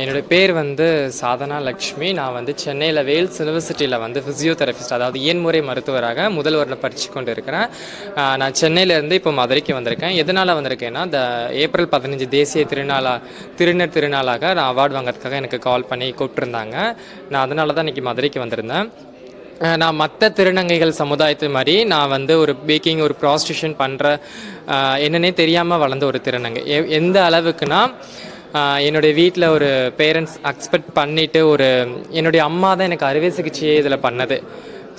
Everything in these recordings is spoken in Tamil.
என்னோட பேர் வந்து சாதனா லக்ஷ்மி. நான் வந்து சென்னையில் வேல்ஸ் யூனிவர்சிட்டியில் வந்து ஃபிசியோதெரபிஸ்ட் அதாவது இயன்முறை மருத்துவராக முதல் வருடம் படித்து கொண்டு இருக்கிறேன் நான் சென்னையிலேருந்து இப்போ மதுரைக்கு வந்திருக்கேன். எதனால் வந்திருக்கேன்னா இந்த ஏப்ரல் பதினஞ்சு தேசிய திருநாளா திருநர் திருநாளாக நான் அவார்டு வாங்குறதுக்காக எனக்கு கால் பண்ணி கூப்பிட்டுருந்தாங்க. நான் அதனால தான் இன்றைக்கி மதுரைக்கு வந்திருந்தேன். நான் மற்ற திருநங்கைகள் சமுதாயத்து மாதிரி நான் வந்து ஒரு பேக்கிங் ஒரு ப்ராஸ்டியூஷன் பண்ணுற என்னன்னே தெரியாமல் வளர்ந்த ஒரு திருநங்கை. எந்த அளவுக்குன்னா என்னுடைய வீட்டில் ஒரு பேரண்ட்ஸ் அக்ஸ்பெக்ட் பண்ணிவிட்டு ஒரு என்னுடைய அம்மா தான் எனக்கு அறுவை சிகிச்சையே இதில் பண்ணது.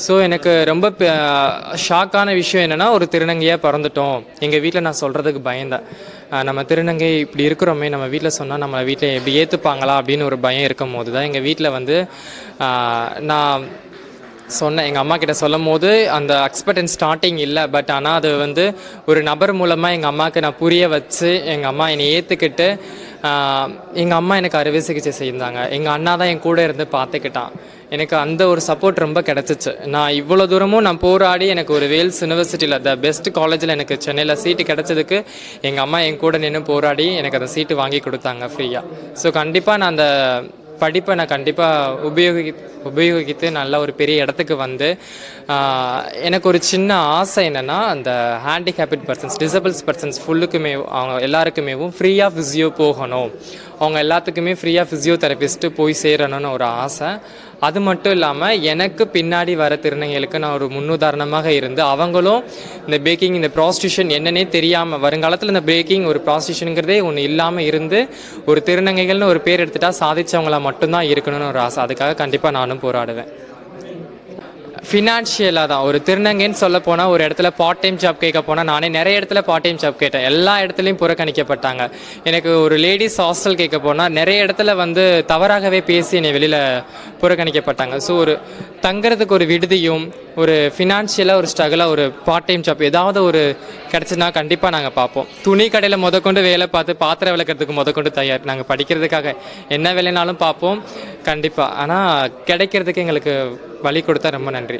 ஸோ எனக்கு ரொம்ப ஷாக்கான விஷயம் என்னென்னா ஒரு திருநங்கையாக பிறந்துட்டோம். எங்கள் வீட்டில் நான் சொல்கிறதுக்கு பயந்தேன். நம்ம திருநங்கை இப்படி இருக்கிறோமே நம்ம வீட்டில் சொன்னால் நம்ம வீட்டில் எப்படி ஏற்றுப்பாங்களா அப்படின்னு ஒரு பயம் இருக்கும் போது தான் எங்கள் வீட்டில் வந்து நான் சொன்னேன். எங்கள் அம்மா கிட்ட சொல்லும் போது அந்த எக்ஸ்பெக்டன்ஸ் ஸ்டார்டிங் இல்லை. பட் ஆனால் அது வந்து ஒரு நபர் மூலமாக எங்கள் அம்மாவுக்கு நான் புரிய வச்சு எங்கள் அம்மா என்னை ஏற்றுக்கிட்டு எங்கள் அம்மா எனக்கு அறுவை சிகிச்சை செய்தாங்க. எங்கள் அண்ணா தான் என் கூட இருந்து பார்த்துக்கிட்டான் எனக்கு அந்த ஒரு சப்போர்ட் ரொம்ப கிடச்சிச்சு. நான் இவ்வளோ தூரமும் நான் போராடி எனக்கு ஒரு வேல்ஸ் யூனிவர்சிட்டியில் த பெஸ்ட் காலேஜில் எனக்கு சென்னையில் சீட்டு கிடச்சதுக்கு எங்கள் அம்மா என் கூட நின்று போராடி எனக்கு அந்த சீட்டு வாங்கி கொடுத்தாங்க ஃப்ரீயாக ஸோ கண்டிப்பாக நான் அந்த படிப்பை நான் கண்டிப்பாக உபயோகி உபயோகித்து நல்ல ஒரு பெரிய இடத்துக்கு வந்து எனக்கு ஒரு சின்ன ஆசை என்னென்னா அந்த ஹேண்டிகேபிட் பர்சன்ஸ் டிசபிள்ஸ் பர்சன்ஸ் ஃபுல்லுக்குமே அவங்க எல்லாருக்குமேவும் ஃப்ரீயாக ஃபிசியோ போகணும். அவங்க எல்லாத்துக்குமே ஃப்ரீயாக ஃபிசியோதெரபிஸ்ட்டு போய் சேரணும்னு ஒரு ஆசை. அது மட்டும் இல்லாமல் எனக்கு பின்னாடி வர திருநங்கைகளுக்கு நான் ஒரு முன்னுதாரணமாக இருந்து அவங்களும் இந்த பேக்கிங் இந்த ப்ராஸ்டியூஷன் என்னன்னே தெரியாமல் வருங்காலத்தில் இந்த பேக்கிங் ஒரு ப்ராஸ்டியூஷனுங்கிறதே ஒன்று இல்லாமல் இருந்து ஒரு திருநங்கைகள்னு ஒரு பேர் எடுத்துட்டா சாதிச்சவங்களா மட்டும்தான் இருக்கணும்னு ஒரு ஆசை. அதுக்காக கண்டிப்பாக நானும் போராடுவேன். ஃபினான்ஷியலாக தான். ஒரு திருநங்கைன்னு சொல்ல போனால் ஒரு இடத்துல பார்ட் டைம் ஜாப் கேட்க போனால் நானே நிறைய இடத்துல பார்ட் டைம் ஜாப் கேட்டேன். எல்லா இடத்துலையும் புறக்கணிக்கப்பட்டாங்க. எனக்கு ஒரு லேடிஸ் ஹாஸ்டல் கேட்க போனால் நிறைய இடத்துல வந்து தவறாகவே பேசி என்னை வெளியில் புறக்கணிக்கப்பட்டாங்க. ஸோ ஒரு தங்குறதுக்கு ஒரு விடுதியும் ஒரு ஃபினான்ஷியலாக ஒரு ஸ்ட்ரகிளாக ஒரு பார்ட் டைம் ஜாப் ஏதாவது ஒரு கிடச்சினா கண்டிப்பாக நாங்கள் பார்ப்போம். துணி கடையில் முதற்கொண்டு வேலை பார்த்து பாத்திரம் விளக்கிறதுக்கு முதற்கொண்டு தயார். நாங்கள் படிக்கிறதுக்காக என்ன வேலைனாலும் பார்ப்போம். கண்டிப்பாக ஆனால் கிடைக்கிறதுக்கு எங்களுக்கு வழி கொடுத்தா ரொம்ப நன்றி.